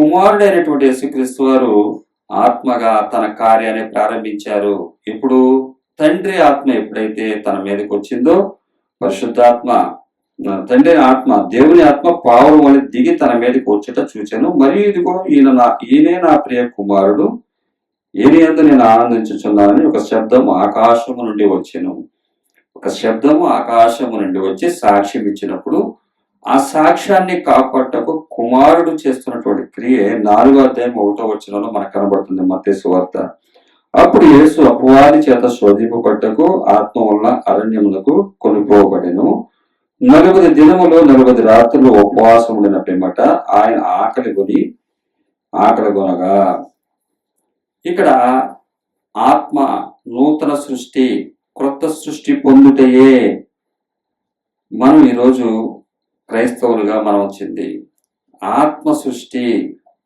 కుమారుడైనటువంటి యేసుక్రీస్తు వారు ఆత్మగా తన కార్యాన్ని ప్రారంభించారు. ఇప్పుడు తండ్రి ఆత్మ ఎప్పుడైతే తన మీదకి వచ్చిందో పరిశుద్ధాత్మ తండ్రి ఆత్మ దేవుని ఆత్మ పావులు అని దిగి తన మీదకి వచ్చేట చూచాను. మరియు ఇదిగో ఈయన నా ఈయనే నా ప్రియ కుమారుడు. ఈయన ఎంత నేను ఆనందించుచున్నానని ఒక శబ్దం ఆకాశము నుండి వచ్చాను. ఒక శబ్దము ఆకాశము నుండి వచ్చి సాక్ష్యం ఇచ్చినప్పుడు ఆ సాక్ష్యాన్ని కాపాడటకు కుమారుడు చేస్తున్నటువంటి క్రియే నాలుగో అధ్యాయం ఒకటో వచ్చినలో మనకు కనబడుతుంది మత్తేసు వార్త. అప్పుడు యేసు అపవాది చేత శోధింపబడ్డకు ఆత్మ వలన అరణ్యములకు కొనిపోబడెను నలుగురి దినములు నలుగురి రాత్రులు ఉపవాసం ఉండిన పిమ్మట ఆయన ఆకలి కొని ఆకలి కొనగా ఇక్కడ ఆత్మ నూతన సృష్టి క్రొత్త సృష్టి పొందుటయే మనం ఈరోజు క్రైస్తవులుగా మనం వచ్చింది ఆత్మ సృష్టి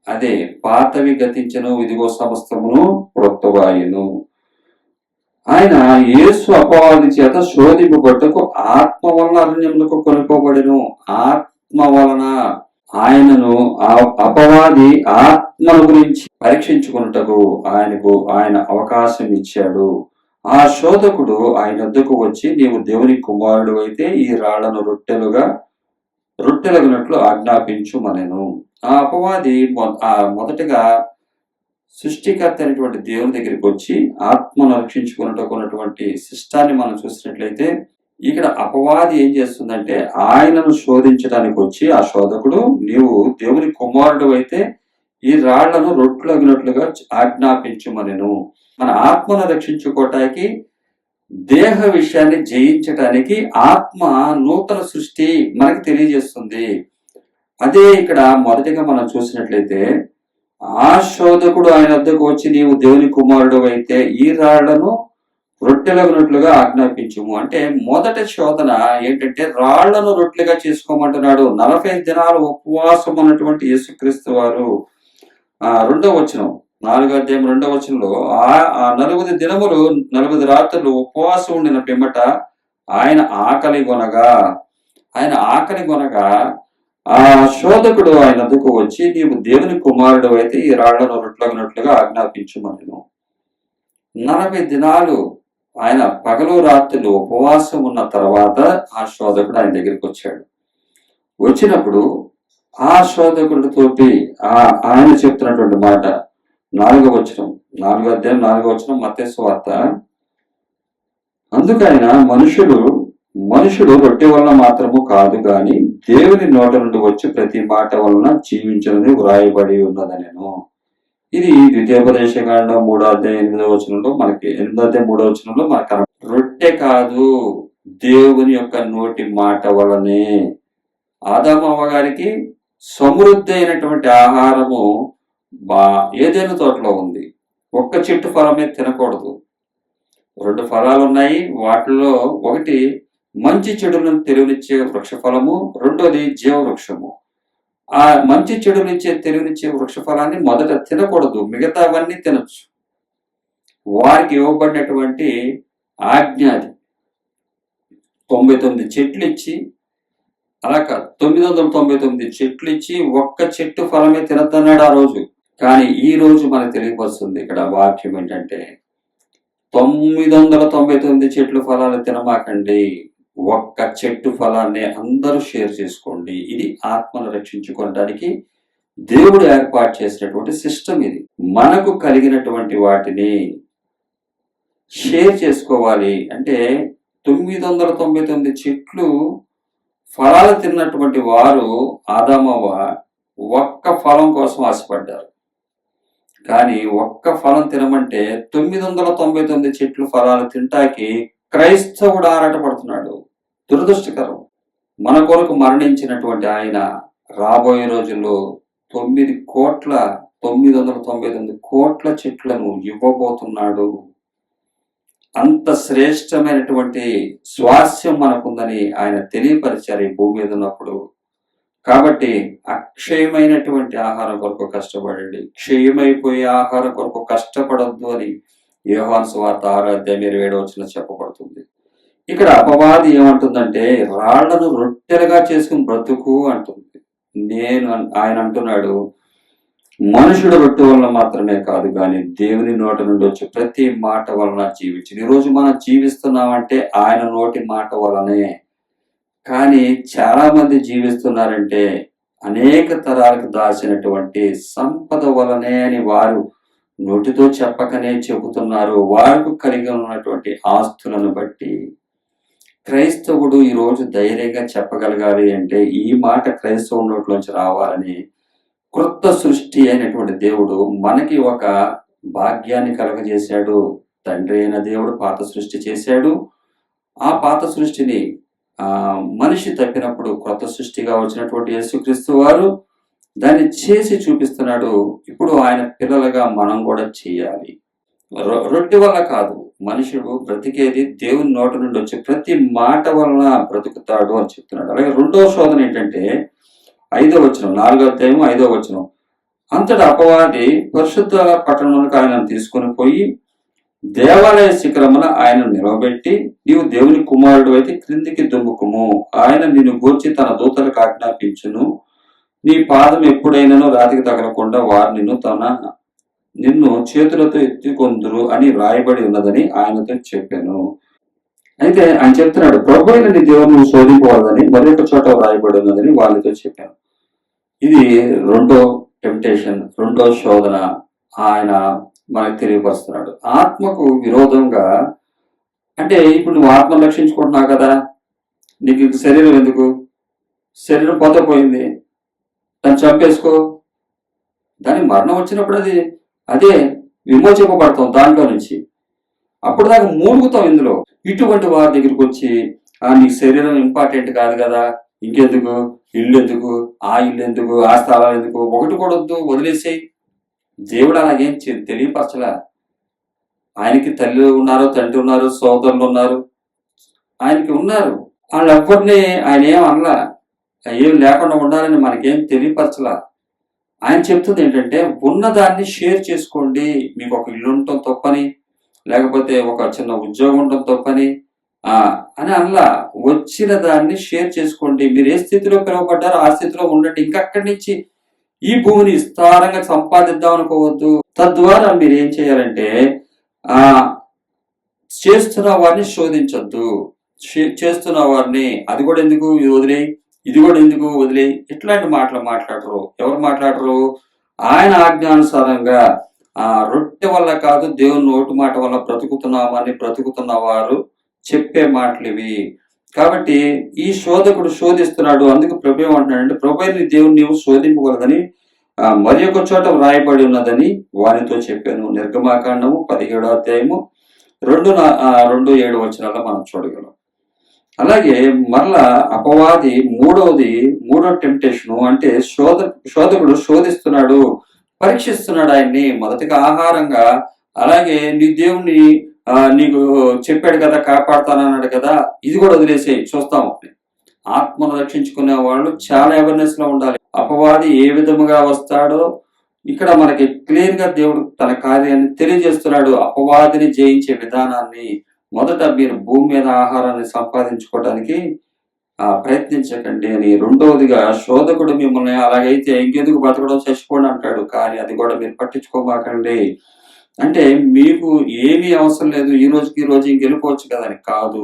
అదే పాతవి గతించను ఇదిగో సమస్తమును క్రొత్తవాయును ఆయన యేసు అపవాది చేత శోధింపబట్టకు ఆత్మ వలన అరణ్యములకు కొనుకోబడిను. ఆత్మ వలన ఆయనను ఆ అపవాది ఆత్మల గురించి పరీక్షించుకున్నటకు ఆయనకు ఆయన అవకాశం ఇచ్చాడు. ఆ శోధకుడు ఆయన వద్దకు వచ్చి నీవు దేవుని కుమారుడు అయితే ఈ రాళ్ళను రొట్టెలుగా రొట్టెలగినట్లు ఆజ్ఞాపించుమనెను. ఆ అపవాది మొ- ఆ మొదటగా సృష్టికర్త అయినటువంటి దేవుని దగ్గరికి వచ్చి ఆత్మను రక్షించుకున్నట్టు ఉన్నటువంటి శిష్టాన్ని మనం చూసినట్లయితే ఇక్కడ అపవాది ఏం చేస్తుందంటే ఆయనను శోధించడానికి వచ్చి ఆ శోధకుడు నీవు దేవుని కుమారుడు అయితే ఈ రాళ్ళను రొట్లగినట్లుగా ఆజ్ఞాపించమనెను. మన ఆత్మను రక్షించుకోవటానికి దేహ విషయాన్ని జయించటానికి ఆత్మ నూతన సృష్టి మనకి తెలియజేస్తుంది. అదే ఇక్కడ మొదటిగా మనం చూసినట్లయితే ఆ శోధకుడు ఆయన వద్దకు వచ్చి నీవు దేవుని కుమారుడు అయితే ఈ రాళ్ళను రొట్టెలగినట్లుగా ఆజ్ఞాపించుము. అంటే మొదటి శోధన ఏంటంటే రాళ్ళను రొట్టెలుగా చేసుకోమంటున్నాడు. నలభై దినాలు ఉపవాసం ఉన్నటువంటి యేసుక్రీస్తు వారు. ఆ రెండో వచనం. నాలుగో అధ్యాయం రెండవ వచనంలో ఆ ఆ దినములు నలుగుది రాత్రులు ఉపవాసం ఉండిన పిమ్మట ఆయన ఆకలి కొనగా ఆయన ఆకలి కొనగా ఆ శోధకుడు ఆయన అందుకు వచ్చి నీవు దేవుని కుమారుడు అయితే ఈ రాళ్ళను రొట్లగినట్లుగా ఆజ్ఞాపించుమనను. నలభై దినాలు ఆయన పగలు రాత్రులు ఉపవాసం ఉన్న తర్వాత ఆ శోధకుడు ఆయన దగ్గరికి వచ్చాడు. వచ్చినప్పుడు ఆ శోధకుడితోటి ఆ ఆయన చెప్తున్నటువంటి మాట నాలుగో వచనం నాలుగో అధ్యాయం నాలుగో వచనం మతేసు వార్త. అందుకైన మనుషుడు మనుషుడు రొట్టె వలన మాత్రము కాదు గాని దేవుని నోట నుండి వచ్చి ప్రతి మాట వలన జీవించినది వ్రాయబడి ఉన్నదనెను. ఇది ద్వితీయోపదేశ కాండం మూడో అధ్యాయం ఎనిమిదో వచనంలో మనకి ఎనిమిదో అధ్యాయం మూడో వచనంలో మనకు రొట్టె కాదు దేవుని యొక్క నోటి మాట వలనే. ఆదామవ్వ గారికి సమృద్ధి అయినటువంటి ఆహారము బా ఏదైనా తోటలో ఉంది. ఒక్క చెట్టు ఫలమే తినకూడదు. రెండు ఫలాలు ఉన్నాయి వాటిలో ఒకటి మంచి చెడులను తెలివినిచ్చే వృక్ష ఫలము రెండోది జీవ వృక్షము ఆ మంచి చెడునిచ్చే తెలివినిచ్చే వృక్ష ఫలాన్ని మొదట తినకూడదు. మిగతావన్నీ తినచ్చు. వారికి ఇవ్వబడినటువంటి ఆజ్ఞ అది. తొంభై తొమ్మిది చెట్లు ఇచ్చి అలా తొమ్మిది వందల తొంభై తొమ్మిది చెట్లు ఇచ్చి ఒక్క చెట్టు ఫలమే తినద్దన్నాడు ఆ రోజు. కానీ ఈ రోజు మనకు తెలియపరుస్తుంది ఇక్కడ వాక్యం ఏంటంటే తొమ్మిది వందల తొంభై తొమ్మిది చెట్లు ఫలాలు తినమాకండి ఒక్క చెట్టు ఫలాన్ని అందరూ షేర్ చేసుకోండి. ఇది ఆత్మను రక్షించుకోవడానికి దేవుడు ఏర్పాటు చేసినటువంటి సిస్టమ్ ఇది. మనకు కలిగినటువంటి వాటిని షేర్ చేసుకోవాలి అంటే తొమ్మిది వందల తొంభై తొమ్మిది చెట్లు ఫలాలు తిన్నటువంటి వారు ఆదామవ్వ ఒక్క ఫలం కోసం ఆశపడ్డారు. కానీ ఒక్క ఫలం తినమంటే తొమ్మిది వందల తొంభై తొమ్మిది చెట్లు ఫలాలు తింటాకి క్రైస్తవుడు ఆరాటపడుతున్నాడు. దురదృష్టకరం. మన కొరకు మరణించినటువంటి ఆయన రాబోయే రోజుల్లో తొమ్మిది కోట్ల తొమ్మిది వందల తొంభై తొమ్మిది కోట్ల చెట్లను ఇవ్వబోతున్నాడు. అంత శ్రేష్టమైనటువంటి స్వాస్యం మనకుందని ఆయన తెలియపరిచారు ఈ భూమి మీద ఉన్నప్పుడు. కాబట్టి అక్షయమైనటువంటి ఆహారం కొరకు కష్టపడండి. క్షయమైపోయే ఆహారం కొరకు కష్టపడద్దు అని యోహాన్ సువార్త ఆరాధ్యం మీరు ఇరవై చెప్పబడుతుంది. ఇక్కడ అపవాది ఏమంటుందంటే రాళ్ళను రొట్టెలుగా చేసుకుని బ్రతుకు అంటుంది. నేను అన్- ఆయన అంటున్నాడు మనుషుడు రొట్టె వలన మాత్రమే కాదు కానీ దేవుని నోట నుండి వచ్చే ప్రతి మాట వలన జీవించింది ఈ రోజు మనం జీవిస్తున్నామంటే ఆయన నోటి మాట వలనే కానీ చాలా మంది జీవిస్తున్నారంటే అనేక తరాలకు దాచినటువంటి సంపద వలనే అని వారు నోటితో చెప్పకనే చెబుతున్నారు. వారికి కలిగి ఉన్నటువంటి ఆస్తులను బట్టి క్రైస్తవుడు ఈరోజు ధైర్యంగా చెప్పగలగాలి అంటే ఈ మాట క్రైస్తవు నోట్లోంచి రావాలని క్రొత్త సృష్టి అయినటువంటి దేవుడు మనకి ఒక భాగ్యాన్ని కలగజేశాడు. తండ్రి అయిన దేవుడు పాత సృష్టి చేశాడు. ఆ పాత సృష్టిని మనిషి తప్పినప్పుడు కొత్త సృష్టిగా వచ్చినటువంటి యేసుక్రీస్తు వారు దాన్ని చేసి చూపిస్తున్నాడు. ఇప్పుడు ఆయన పిల్లలుగా మనం కూడా చేయాలి. రొ- రొట్టె వల్ల కాదు. మనుషుడు బ్రతికేది దేవుని నోట నుండి వచ్చే ప్రతి మాట వలన బ్రతుకుతాడు అని చెప్తున్నాడు. అలాగే రెండవ శోధన ఏంటంటే ఐదో వచనం నాలుగో అధ్యాయం ఐదో వచనం. అంతటా అపవాది పరిశుద్ధ పట్టణంలో ఆయనను తీసుకొని పోయి దేవాలయ శిఖరమున ఆయన నిలవబెట్టి నీవు దేవుని కుమారుడు అయితే క్రిందికి దుమ్ముకుము. ఆయన నిన్ను గూర్చి తన దూతలకు ఆజ్ఞాపించును. నీ పాదం ఎప్పుడైనానో రాతికి తగలకుండా వారు నిన్ను తన నిన్ను చేతులతో ఎత్తుకొందురు అని వ్రాయబడి ఉన్నదని ఆయనతో చెప్పాను. అయితే ఆయన చెప్తున్నాడు ప్రభు అయిన నీ దేవుని నువ్వు మరొక చోట వ్రాయబడి ఉన్నదని వాళ్ళతో చెప్పాను. ఇది రెండో టెంప్టేషన్ రెండో శోధన. ఆయన మనకు తెలియపరుస్తున్నాడు. ఆత్మకు విరోధంగా అంటే ఇప్పుడు నువ్వు ఆత్మ రక్షించుకుంటున్నావు కదా నీకు శరీరం ఎందుకు? శరీరం పోతే పోయింది. దాన్ని చంపేసుకో. దాని మరణం వచ్చినప్పుడు అది అదే విమోచింపబడతాం దాంట్లో నుంచి. అప్పుడు దాకా మూలుగుతాం ఇందులో. ఇటువంటి వారి దగ్గరికి వచ్చి ఆ నీ శరీరం ఇంపార్టెంట్ కాదు కదా. ఇంకెందుకు? ఇల్లు ఎందుకు? ఆ ఇల్లు ఎందుకు? ఆ స్థలాలు ఎందుకు? ఒకటి కూడా వద్దు వదిలేసేయి. దేవుడు అలాగేం చె- ఆయనకి తల్లి ఉన్నారు తండ్రి ఉన్నారు సోదరులు ఉన్నారు. ఆయనకి ఉన్నారు. వాళ్ళెవ్వరిని ఆయన ఏం అనలా. ఏం లేకుండా ఉండాలని మనకేం తెలియపరచలా. ఆయన చెప్తుంది ఏంటంటే ఉన్నదాన్ని షేర్ చేసుకోండి. మీకు ఒక ఇల్లు ఉండటం తప్పని లేకపోతే ఒక చిన్న ఉద్యోగం ఉండటం తప్పని అని అలా వచ్చిన దాన్ని షేర్ చేసుకోండి. మీరు ఏ స్థితిలో పిలువబడ్డారో ఆ స్థితిలో ఉండండి. ఇంకా అక్కడి నుంచి ఈ భూమిని విస్తారంగా సంపాదిద్దాం అనుకోవద్దు. తద్వారా మీరు ఏం చేయాలంటే ఆ చేస్తున్న వారిని శోధించొద్దు. చే- చేస్తున్న వారిని అది కూడా ఎందుకు ఇది వదిలే ఇది కూడా ఎందుకు వదిలే ఇట్లాంటి మాటలు మాట్లాడరు. ఎవరు మాట్లాడరు? ఆయన ఆజ్ఞానుసారంగా ఆ రొట్టె వల్ల కాదు దేవుని నోటు మాట వల్ల బ్రతుకుతున్నామని బ్రతుకుతున్న వారు చెప్పే మాటలు ఇవి. కాబట్టి ఈ శోధకుడు శోధిస్తున్నాడు అందుకు ప్రభు ఏమంటున్నాడంటే ప్రభుని దేవుని నీవు శోధింపకూడదని మరి ఒక చోట వ్రాయబడి ఉన్నదని వారితో చెప్పాను. నిర్గమాకాండము పదిహేడో అధ్యాయము రెండు రెండు ఏడు వచనాల్లో మనం చూడగలం. అలాగే మరలా అపవాది మూడవది మూడో టెంప్టేషను అంటే శోధ శోధకుడు శోధిస్తున్నాడు పరీక్షిస్తున్నాడు ఆయన్ని మొదటిగా ఆహారంగా అలాగే నీ దేవుణ్ణి నీకు చెప్పాడు కదా కాపాడుతానన్నాడు కదా ఇది కూడా వదిలేసేయి చూస్తాం. ఆత్మను రక్షించుకునే వాళ్ళు చాలా అవేర్నెస్లో ఉండాలి. అపవాది ఏ విధముగా వస్తాడో ఇక్కడ మనకి క్లియర్గా దేవుడు తన కార్యాన్ని తెలియజేస్తున్నాడు. అపవాదిని జయించే విధానాన్ని మొదట మీరు భూమి మీద ఆహారాన్ని సంపాదించుకోవడానికి ప్రయత్నించకండి అని. రెండవదిగా శోధకుడు మిమ్మల్ని అలాగైతే ఇంకెందుకు బతకడం చచ్చిపోండి అంటాడు కానీ అది కూడా మీరు పట్టించుకోమాకండి. అంటే మీకు ఏమీ అవసరం లేదు ఈ రోజుకి ఈ రోజు ఇంకెళ్ళిపోవచ్చు కదా అని కాదు.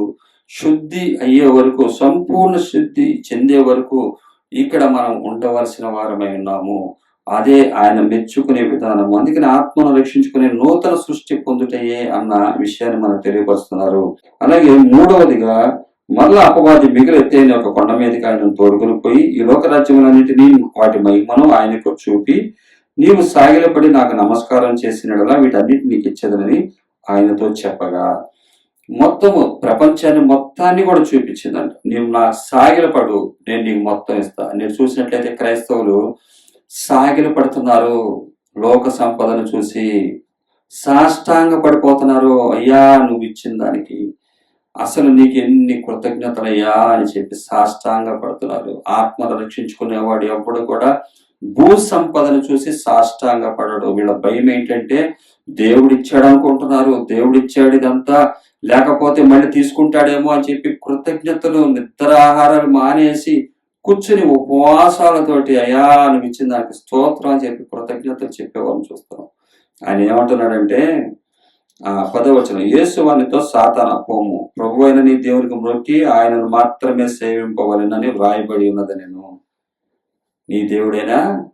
శుద్ధి అయ్యే వరకు సంపూర్ణ శుద్ధి చెందే వరకు ఇక్కడ మనం ఉండవలసిన వారమై ఉన్నాము. అదే ఆయన మెచ్చుకునే విధానం అందుకని ఆత్మను రక్షించుకునే నూతన సృష్టి పొందుటయే అన్న విషయాన్ని మనకు తెలియపరుస్తున్నారు. అలాగే మూడవదిగా మరలా అపవాది మిగిలి ఎత్తైన ఒక కొండ మీదకి ఆయన తోడుకొని పోయి ఈ లోకరాజ్యములన్నింటినీ వాటి మహిమను ఆయనకు చూపి నీవు సాగిలపడి నాకు నమస్కారం చేసినడలా వీటన్నిటి నీకు ఇచ్చేదనని ఆయనతో చెప్పగా మొత్తము ప్రపంచాన్ని మొత్తాన్ని కూడా చూపించిందంట. నీవు నా సాగిలపడు నేను నీకు మొత్తం ఇస్తా. నేను చూసినట్లయితే క్రైస్తవులు సాగిల పడుతున్నారు లోక సంపదను చూసి సాష్టాంగ పడిపోతున్నారు అయ్యా నువ్వు ఇచ్చిన దానికి అసలు నీకు ఎన్ని కృతజ్ఞతలయ్యా అని చెప్పి సాష్టాంగ పడుతున్నారు ఆత్మను రక్షించుకునేవాడు ఎప్పుడు కూడా భూ సంపదను చూసి సాష్టాంగ పడడు. వీళ్ళ భయం ఏంటంటే దేవుడు ఇచ్చాడు అనుకుంటున్నారు దేవుడు ఇచ్చాడు ఇదంతా లేకపోతే మళ్ళీ తీసుకుంటాడేమో అని చెప్పి కృతజ్ఞతలు నిద్ర ఆహారాలు మానేసి కూర్చుని ఉపవాసాలతోటి అయా అనిపించిన దానికి స్తోత్రం అని చెప్పి కృతజ్ఞతలు చెప్పేవాళ్ళని చూస్తాం. ఆయన ఏమంటున్నాడంటే ఆ పదవచనం యేసువానితో సాతాన పోము. ప్రభు అయిన నీ దేవునికి మ్రొక్కి ఆయనను మాత్రమే సేవింపవలనని వ్రాయబడి ఉన్నది నేను. నీ దేవుడైనా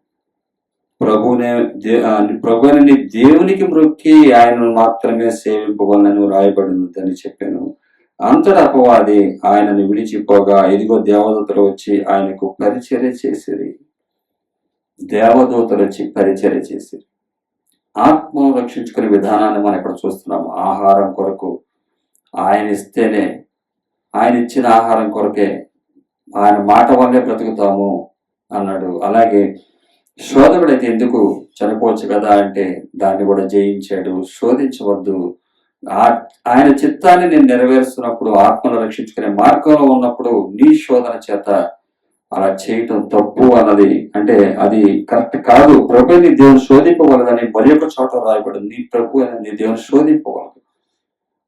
ప్రభునే దే- ప్రభు నీ దేవునికి మృక్కి ఆయనను మాత్రమే సేవింపవలనని వ్రాయబడి చెప్పాను. అంతటా అపవాది ఆయనను విడిచిపోగా ఇదిగో దేవదూతలు వచ్చి ఆయనకు పరిచర్య చేసిరి. దేవదూతలు వచ్చి పరిచర్య చేసిరి. ఆత్మను రక్షించుకునే విధానాన్ని మనం ఇక్కడ చూస్తున్నాము. ఆహారం కొరకు ఆయన ఇస్తేనే ఆయన ఇచ్చిన ఆహారం కొరకే ఆయన మాట వల్లే బ్రతుకుతాము. అన్నాడు. అలాగే శోధకుడైతే ఎందుకు చనిపోవచ్చు కదా అంటే దాన్ని కూడా జయించాడు. శోధించవద్దు. ఆ- ఆయన చిత్తాన్ని నేను నెరవేరుస్తున్నప్పుడు ఆత్మను రక్షించుకునే మార్గంలో ఉన్నప్పుడు నీ శోధన చేత అలా చేయటం తప్పు అన్నది. అంటే అది కరెక్ట్ కాదు. ప్రభుని దేవుని శోధింపవలదని మరి ఒక చోట రాయబడి నీ ప్రభు అనేది నీ దేవుని శోధింపవలదు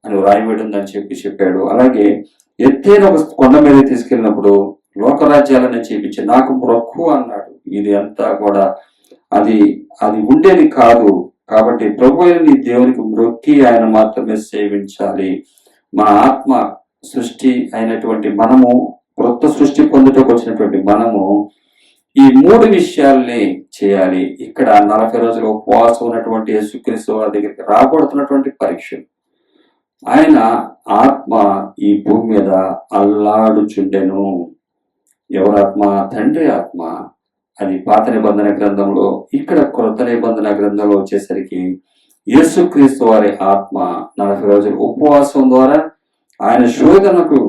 అని రాయబడిందని చెప్పి చెప్పాడు. అలాగే ఎత్తైన ఒక కొండ మీద తీసుకెళ్ళినప్పుడు లోకరాజ్యాలని చేపించి నాకు మొక్కు అన్నాడు. ఇది అంతా కూడా అది అది ఉండేది కాదు. కాబట్టి ప్రభు నీ దేవునికి మ్రొక్కి ఆయన మాత్రమే సేవించాలి. మన ఆత్మ సృష్టి అయినటువంటి మనము క్రొత్త సృష్టి పొందుటకు వచ్చినటువంటి మనము ఈ మూడు విషయాల్ని చేయాలి. ఇక్కడ నలభై రోజులు ఉపవాసం ఉన్నటువంటి యేసుక్రీస్తు వారి దగ్గరికి రాబడుతున్నటువంటి పరీక్ష. ఆయన ఆత్మ ఈ భూమి మీద అల్లాడుచుండెను. ఎవరాత్మ తండ్రి ఆత్మ అది పాత నిబంధన గ్రంథంలో ఇక్కడ కొత్త నిబంధన గ్రంథంలో వచ్చేసరికి యేసుక్రీస్తు వారి ఆత్మ నలభై రోజుల ఉపవాసం ద్వారా ఆయన శోధనకు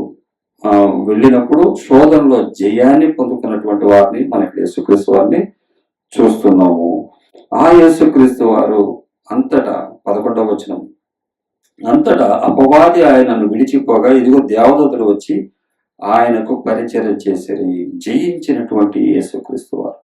వెళ్ళినప్పుడు శోధనలో జయాన్ని పొందుకున్నటువంటి వారిని మనకి యేసుక్రీస్తు వారిని చూస్తున్నాము. ఆ యేసుక్రీస్తు వారు అంతటా పదకొండవ వచనం అంతటా అపవాది ఆయనను విడిచిపోగా ఇదిగో దేవదూతలు వచ్చి ఆయనకు పరిచయం చేసిరి జయించినటువంటి యేసుక్రీస్తు వారు.